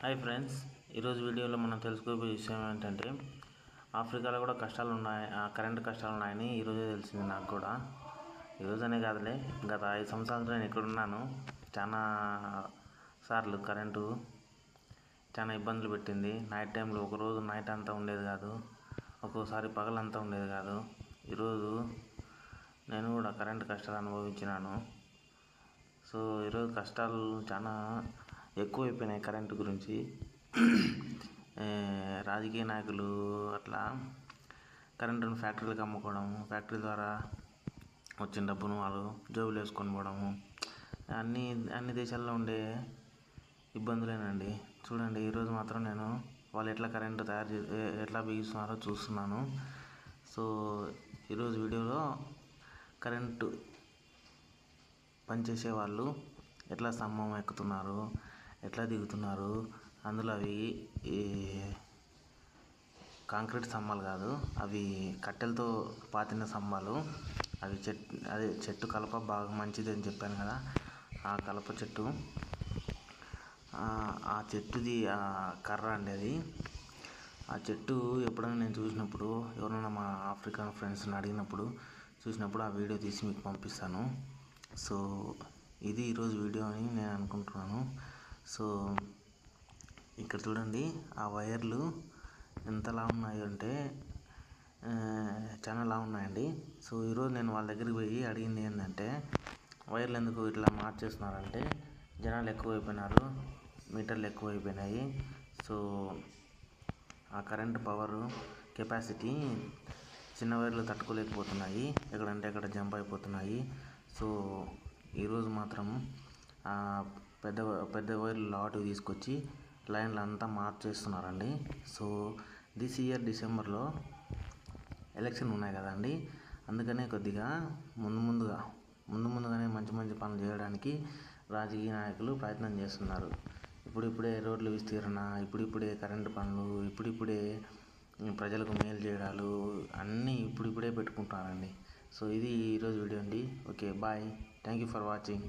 Hi friends ఈరోజు వీడియోలో మనం తెలుసుకోబోయే విషయం ఏంటంటే ఆఫ్రికాలో కూడా కష్టాలు ఉన్నాయి ఆ కరెంటు కష్టాలు ఉన్నాయని ఈరోజే తెలిసింది నాకు కూడా. ఈరోజనే కాదులే గత ఐదు సంవత్సరాల నేను ఇక్కడ ఉన్నాను చాలా సార్లు కరెంటు చాలా ఇబ్బందులు పెట్టింది. నైట్ టైంలో ఒకరోజు నైట్ అంతా ఉండేది కాదు ఒక్కోసారి పగలంతా ఉండేది కాదు. ఈరోజు నేను కూడా కరెంటు కష్టాలు అనుభవించినాను. సో ఈరోజు కష్టాలు చాలా ఎక్కువైపోయినాయి కరెంటు గురించి. రాజకీయ నాయకులు అట్లా కరెంటును ఫ్యాక్టరీలకు అమ్ముకోవడం ఫ్యాక్టరీ ద్వారా వచ్చిన డబ్బును వాళ్ళు జోబులు వేసుకొని పోవడము. అన్ని అన్ని దేశాల్లో ఉండే ఇబ్బందులేనండి. చూడండి ఈరోజు మాత్రం నేను వాళ్ళు ఎట్లా కరెంటు తయారు చే ఎట్లా బిగిస్తున్నారో చూస్తున్నాను. సో ఈరోజు వీడియోలో కరెంటు పనిచేసే వాళ్ళు ఎట్లా స్తంభం ఎక్కుతున్నారు ఎట్లా దిగుతున్నారు? అందులో అవి ఈ కాంక్రీట్ స్తంభాలు కాదు అవి కట్టెలతో పాతిన స్తంభాలు. అవి చెట్టు అదే చెట్టు కలప బాగా మంచిది అని చెప్పాను కదా ఆ కలప చెట్టు. ఆ- ఆ చెట్టుది ఆ కర్ర అండి అది. ఆ చెట్టు ఎప్పుడైనా నేను చూసినప్పుడు ఎవరైనా మా ఆఫ్రికన్ ఫ్రెండ్స్ని అడిగినప్పుడు చూసినప్పుడు ఆ వీడియో తీసి మీకు పంపిస్తాను. సో ఇది ఈరోజు వీడియో అని నేను అనుకుంటున్నాను. సో ఇక్కడ చూడండి ఆ వైర్లు ఎంతలా ఉన్నాయి అంటే చాలా లా ఉన్నాయండి. సో ఈరోజు నేను వాళ్ళ దగ్గరికి పోయి అడిగింది ఏంటంటే వైర్లు ఎందుకు ఇట్లా మార్చేస్తున్నారంటే జనాలు ఎక్కువైపోయినారు మీటర్లు ఎక్కువైపోయినాయి. సో ఆ కరెంట్ పవర్ కెపాసిటీ చిన్న వైర్లు తట్టుకోలేకపోతున్నాయి. ఎక్కడంటే అక్కడ జంప్ అయిపోతున్నాయి. సో ఈరోజు మాత్రం పెద్ద పెద్ద వైర్లు లాటు తీసుకొచ్చి లైన్లు అంతా మార్చేస్తున్నారండి. సో దిస్ ఇయర్ డిసెంబర్లో ఎలక్షన్ ఉన్నాయి కదండి. అందుకనే కొద్దిగా ముందు ముందుగా ముందు ముందుగానే మంచి మంచి పనులు చేయడానికి రాజకీయ నాయకులు ప్రయత్నం చేస్తున్నారు. ఇప్పుడిప్పుడే రోడ్లు విస్తీరణ ఇప్పుడిప్పుడే కరెంటు పనులు ఇప్పుడిప్పుడే ప్రజలకు మేలు చేయడాలు అన్నీ ఇప్పుడిప్పుడే పెట్టుకుంటున్నారండి. సో ఇది ఈరోజు వీడియో అండి. Okay bye. Thank you for watching.